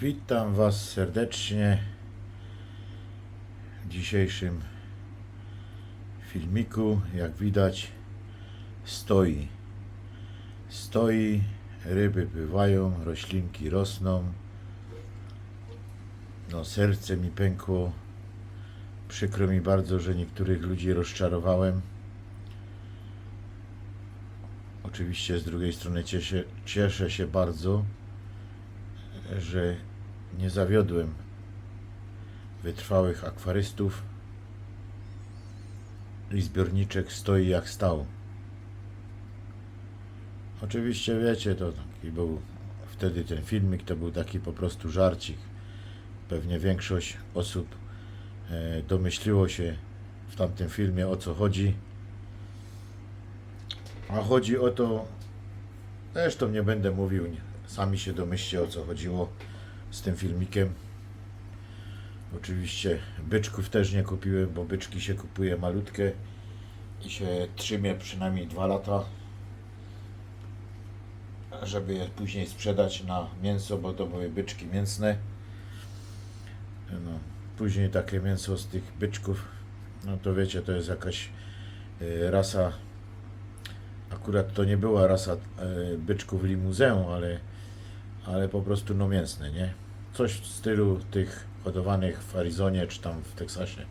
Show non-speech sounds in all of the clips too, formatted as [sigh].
Witam Was serdecznie w dzisiejszym filmiku. Jak widać, stoi. Stoi, ryby pływają, roślinki rosną. No, serce mi pękło. Przykro mi bardzo, że niektórych ludzi rozczarowałem. Oczywiście z drugiej strony cieszę, cieszę się bardzo, że nie zawiodłem wytrwałych akwarystów i zbiorniczek stoi jak stał. Oczywiście wiecie, to taki był wtedy ten filmik, to był taki po prostu żarcik. Pewnie większość osób e, domyśliło się w tamtym filmie o co chodzi. A chodzi o to, zresztą nie będę mówił, sami się domyślcie o co chodziło z tym filmikiem. Oczywiście byczków też nie kupiłem, bo byczki się kupuje malutkie i się trzymie przynajmniej dwa lata, żeby je później sprzedać na mięso, bo to były byczki mięsne. No, później takie mięso z tych byczków, no to wiecie, to jest jakaś e, rasa akurat to nie była rasa e, byczków limuzę, ale, ale po prostu no mięsne, nie? Coś w stylu tych hodowanych w Arizonie czy tam w Teksasie.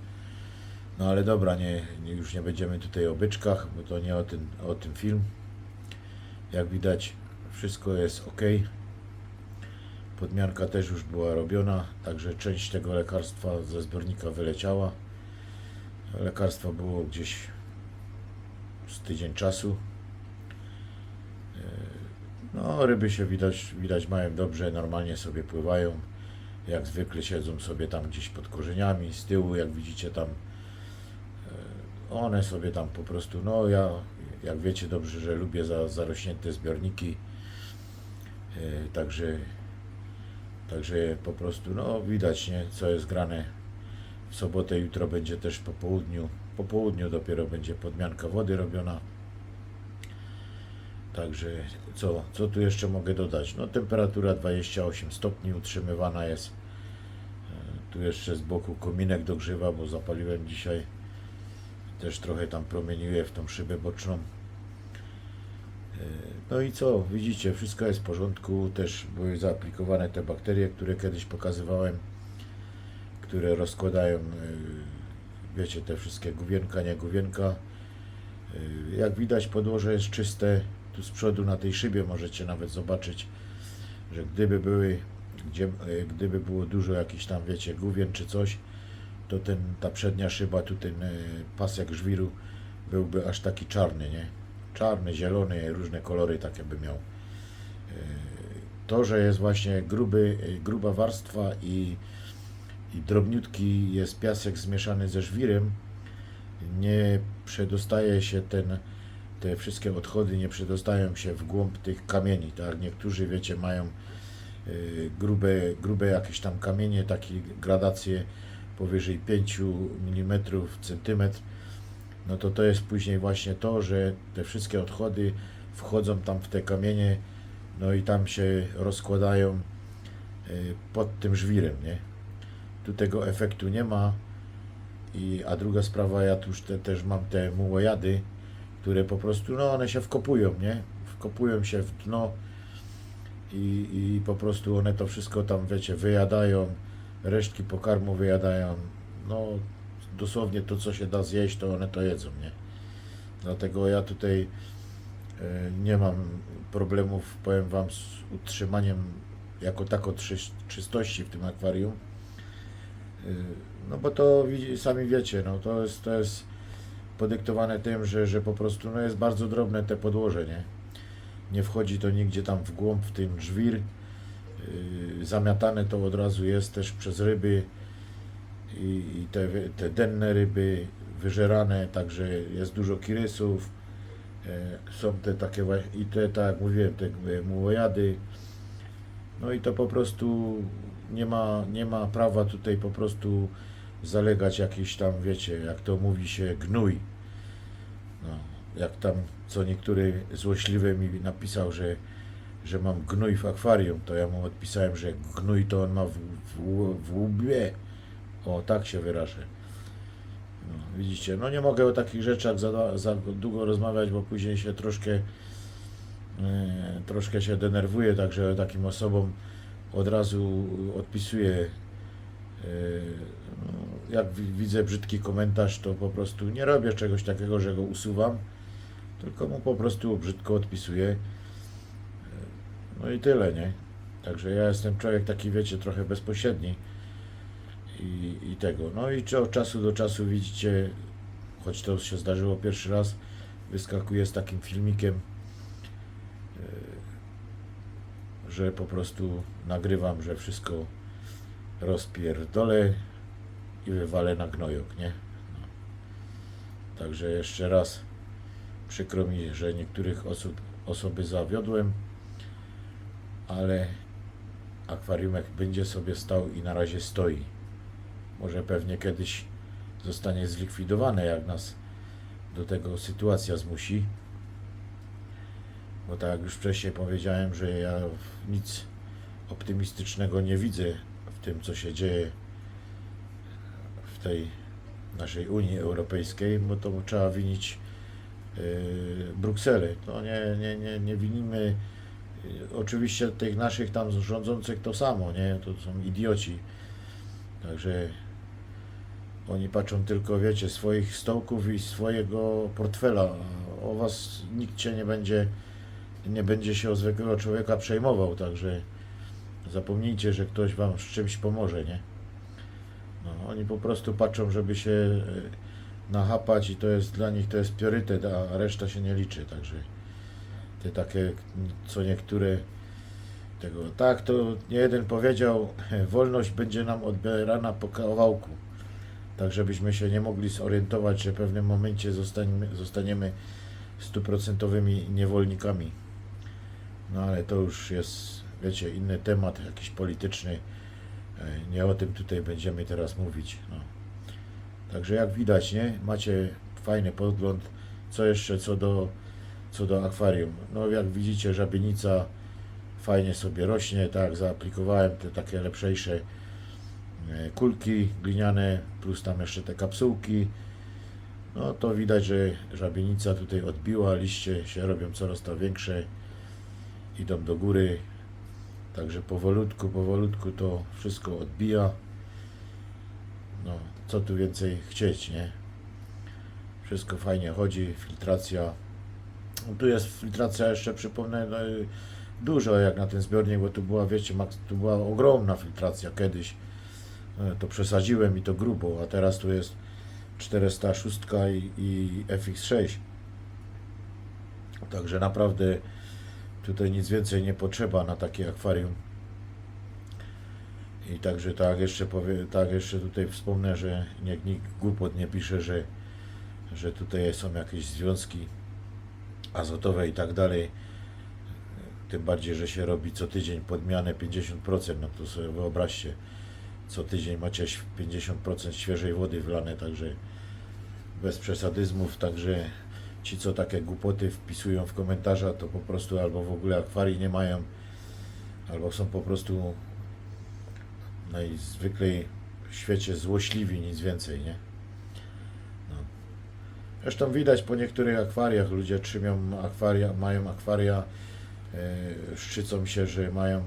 No ale dobra, nie, już nie będziemy tutaj o byczkach, bo to nie o tym, o tym film. Jak widać, wszystko jest ok. Podmianka też już była robiona, także część tego lekarstwa ze zbiornika wyleciała. Lekarstwo było gdzieś z tydzień czasu. No, ryby się widać, widać mają dobrze, normalnie sobie pływają. Jak zwykle siedzą sobie tam gdzieś pod korzeniami, z tyłu, jak widzicie tam. e, One sobie tam po prostu, no ja, jak wiecie dobrze, że lubię za, zarośnięte zbiorniki. E, Także, także po prostu, no widać, nie, co jest grane. W sobotę, jutro będzie też po południu. Po południu dopiero będzie podmianka wody robiona. Także co, co tu jeszcze mogę dodać? No temperatura 28 stopni utrzymywana jest. E, Tu jeszcze z boku kominek dogrzewa, bo zapaliłem dzisiaj. Też trochę tam promieniuje w tą szybę boczną. E, No i co? Widzicie, wszystko jest w porządku. Też były zaaplikowane te bakterie, które kiedyś pokazywałem, które rozkładają, e, wiecie, te wszystkie główienka, nie główienka. Jak widać, podłoże jest czyste. Tu z przodu na tej szybie możecie nawet zobaczyć, że gdyby były, gdzie, e, gdyby było dużo jakichś tam, wiecie, główien czy coś, to ten, ta przednia szyba, tu ten e, pasek żwiru byłby aż taki czarny, nie? Czarny, zielony, różne kolory takie by miał. E, To, że jest właśnie gruby, gruba warstwa i, i drobniutki jest piasek zmieszany ze żwirem, nie przedostaje się ten, te wszystkie odchody nie przedostają się w głąb tych kamieni, tak? Niektórzy, wiecie, mają y, grube, grube jakieś tam kamienie, takie gradacje powyżej 5 mm, centymetr, no to to jest później właśnie to, że te wszystkie odchody wchodzą tam w te kamienie, no i tam się rozkładają y, pod tym żwirem, nie? Tu tego efektu nie ma, i, a druga sprawa, ja tu te, też mam te mułojady, które po prostu, no one się wkopują, nie? Wkopują się w dno i, i po prostu one to wszystko tam, wiecie, wyjadają, resztki pokarmu wyjadają, no dosłownie to, co się da zjeść, to one to jedzą, nie? Dlatego ja tutaj e, nie mam problemów, powiem Wam, z utrzymaniem jako tako czystości w tym akwarium. Y, No bo to sami wiecie, no to jest, to jest podyktowane tym, że, że po prostu no jest bardzo drobne te podłoże, nie? Nie wchodzi to nigdzie tam w głąb, w tym żwir. Yy, zamiatane to od razu jest też przez ryby i, te, te denne ryby wyżerane, także jest dużo kirysów. E, Są te takie i te, tak jak mówiłem, te e, mułojady. No i to po prostu nie ma, nie ma prawa tutaj po prostu zalegać jakiś tam, wiecie, jak to mówi się, gnój. No, jak tam co niektóry złośliwy mi napisał, że że mam gnój w akwarium, to ja mu odpisałem, że gnój to on ma w, w, w łbie. O, tak się wyrażę. No, widzicie, no nie mogę o takich rzeczach za, za długo rozmawiać, bo później się troszkę e, troszkę się denerwuję, także takim osobom od razu odpisuję. no, Jak wi- widzę brzydki komentarz, to po prostu nie robię czegoś takiego, że go usuwam, tylko mu po prostu brzydko odpisuję. E, No i tyle, nie? Także ja jestem człowiek taki, wiecie, trochę bezpośredni i, i tego. No i czy od czasu do czasu widzicie, choć to się zdarzyło pierwszy raz, wyskakuję z takim filmikiem, e, że po prostu nagrywam, że wszystko rozpierdolę wywalę na gnojok, nie? No. Także jeszcze raz przykro mi, że niektórych osób, osoby zawiodłem, ale akwariumek będzie sobie stał i na razie stoi. Może pewnie kiedyś zostanie zlikwidowane, jak nas do tego sytuacja zmusi. Bo tak jak już wcześniej powiedziałem, że ja nic optymistycznego nie widzę w tym, co się dzieje tej naszej Unii Europejskiej, bo to trzeba winić yy, Brukselę. To nie, nie, nie, nie winimy oczywiście tych naszych tam rządzących to samo, nie? To są idioci. Także oni patrzą tylko, wiecie, swoich stołków i swojego portfela. O was nikt się nie będzie, nie będzie się o zwykłego człowieka przejmował, także zapomnijcie, że ktoś wam z czymś pomoże, nie? No, oni po prostu patrzą, żeby się e, nachapać i to jest dla nich to jest priorytet, a reszta się nie liczy, także te takie, co niektóre tego, tak to nie jeden powiedział, [laughs] wolność będzie nam odbierana po kawałku tak żebyśmy się nie mogli zorientować, że w pewnym momencie zostaniemy, zostaniemy stuprocentowymi niewolnikami. No ale to już jest, wiecie, inny temat, jakiś polityczny. Nie o tym tutaj będziemy teraz mówić. No. Także jak widać, nie? Macie fajny podgląd. Co jeszcze co do, co do akwarium? No jak widzicie, żabienica fajnie sobie rośnie, tak, zaaplikowałem te takie lepszejsze e, kulki gliniane, plus tam jeszcze te kapsułki. No to widać, że żabienica tutaj odbiła, liście się robią coraz to większe, idą do góry. Także powolutku, powolutku to wszystko odbija. No, co tu więcej chcieć, nie? Wszystko fajnie chodzi, filtracja. No, tu jest filtracja jeszcze, przypomnę, no, y, dużo jak na ten zbiornik, bo tu była, wiecie, tu była ogromna filtracja kiedyś. E, To przesadziłem i to grubo, a teraz tu jest 406 i, i FX6. Także naprawdę tutaj nic więcej nie potrzeba na takie akwarium. I także tak jeszcze powie, tak jeszcze tutaj wspomnę, że niech nikt głupot nie pisze, że, że tutaj są jakieś związki azotowe i tak dalej. Tym bardziej, że się robi co tydzień podmianę 50%, no to sobie wyobraźcie, co tydzień macie ś- 50% świeżej wody wlane, także bez przesadyzmów, także ci, co takie głupoty wpisują w komentarza, to po prostu albo w ogóle akwarii nie mają, albo są po prostu najzwyklej w świecie złośliwi, nic więcej, nie? No. Zresztą widać po niektórych akwariach, ludzie trzymią akwaria, mają akwaria, e, szczycą się, że mają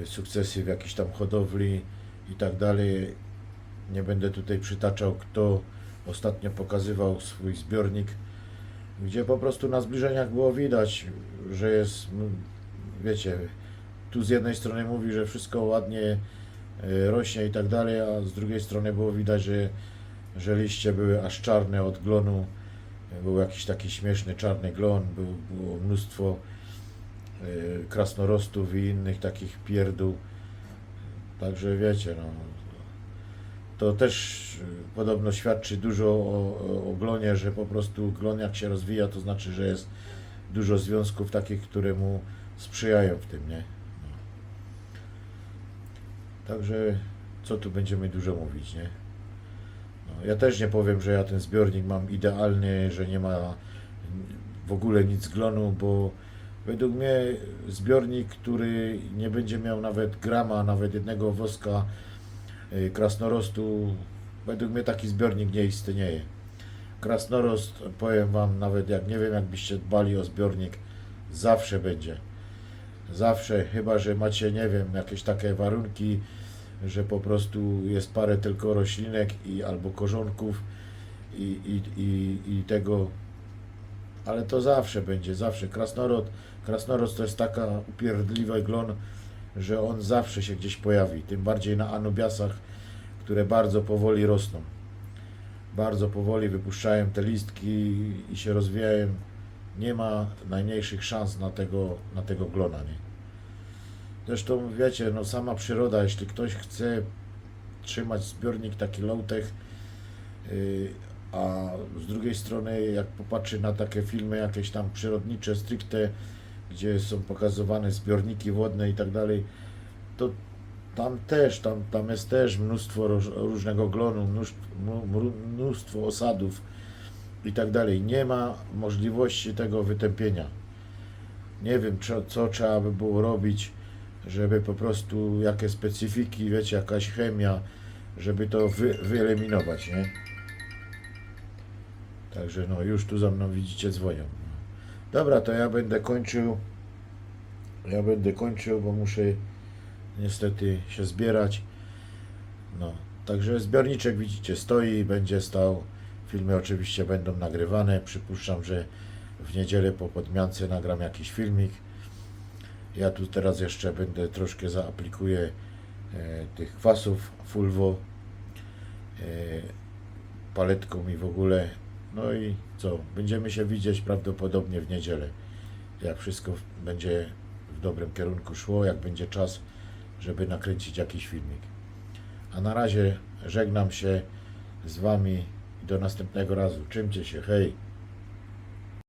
e, sukcesy w jakiejś tam hodowli i tak dalej. Nie będę tutaj przytaczał, kto ostatnio pokazywał swój zbiornik, gdzie po prostu na zbliżeniach było widać, że jest, m, wiecie, tu z jednej strony mówi, że wszystko ładnie e, rośnie i tak dalej, a z drugiej strony było widać, że, że liście były aż czarne od glonu. Był jakiś taki śmieszny czarny glon, był, było mnóstwo e, krasnorostów i innych takich pierdół. Także wiecie, no, to też y, podobno świadczy dużo o, o, glonie, że po prostu glon jak się rozwija, to znaczy, że jest dużo związków takich, które mu sprzyjają w tym, nie? No. Także co tu będziemy dużo mówić, nie? No, ja też nie powiem, że ja ten zbiornik mam idealny, że nie ma w ogóle nic glonu, bo według mnie zbiornik, który nie będzie miał nawet grama, nawet jednego woska krasnorostu, według mnie taki zbiornik nie istnieje. Krasnorost, powiem Wam, nawet jak nie wiem, jakbyście dbali o zbiornik, zawsze będzie. Zawsze, chyba że macie, nie wiem, jakieś takie warunki, że po prostu jest parę tylko roślinek i albo korzonków i, i, i, i tego, ale to zawsze będzie, zawsze. Krasnorod, krasnorod to jest taka upierdliwy glon, że on zawsze się gdzieś pojawi, tym bardziej na anubiasach, które bardzo powoli rosną. Bardzo powoli wypuszczają te listki i się rozwijają. Nie ma najmniejszych szans na tego, na tego glona, nie? Zresztą wiecie, no sama przyroda, jeśli ktoś chce trzymać zbiornik taki low-tech, yy, a z drugiej strony jak popatrzy na takie filmy jakieś tam przyrodnicze, stricte, gdzie są pokazywane zbiorniki wodne i tak dalej, to tam też, tam, tam jest też mnóstwo róż, różnego glonu, mnóstwo, mnóstwo osadów i tak dalej. Nie ma możliwości tego wytępienia. Nie wiem, co, co trzeba by było robić, żeby po prostu jakie specyfiki, wiecie, jakaś chemia, żeby to wy, wyeliminować, nie? Także no, już tu za mną widzicie dzwonią. Dobra, to ja będę kończył. Ja będę kończył, bo muszę niestety się zbierać. No, także zbiorniczek widzicie stoi, będzie stał. Filmy oczywiście będą nagrywane. Przypuszczam, że w niedzielę po podmiance nagram jakiś filmik. Ja tu teraz jeszcze będę troszkę zaaplikuję e, tych kwasów Fulvo e, paletką i w ogóle. No i co? Będziemy się widzieć prawdopodobnie w niedzielę. Jak wszystko będzie w dobrym kierunku szło, jak będzie czas, żeby nakręcić jakiś filmik. A na razie żegnam się z Wami i do następnego razu. Czymcie się, hej!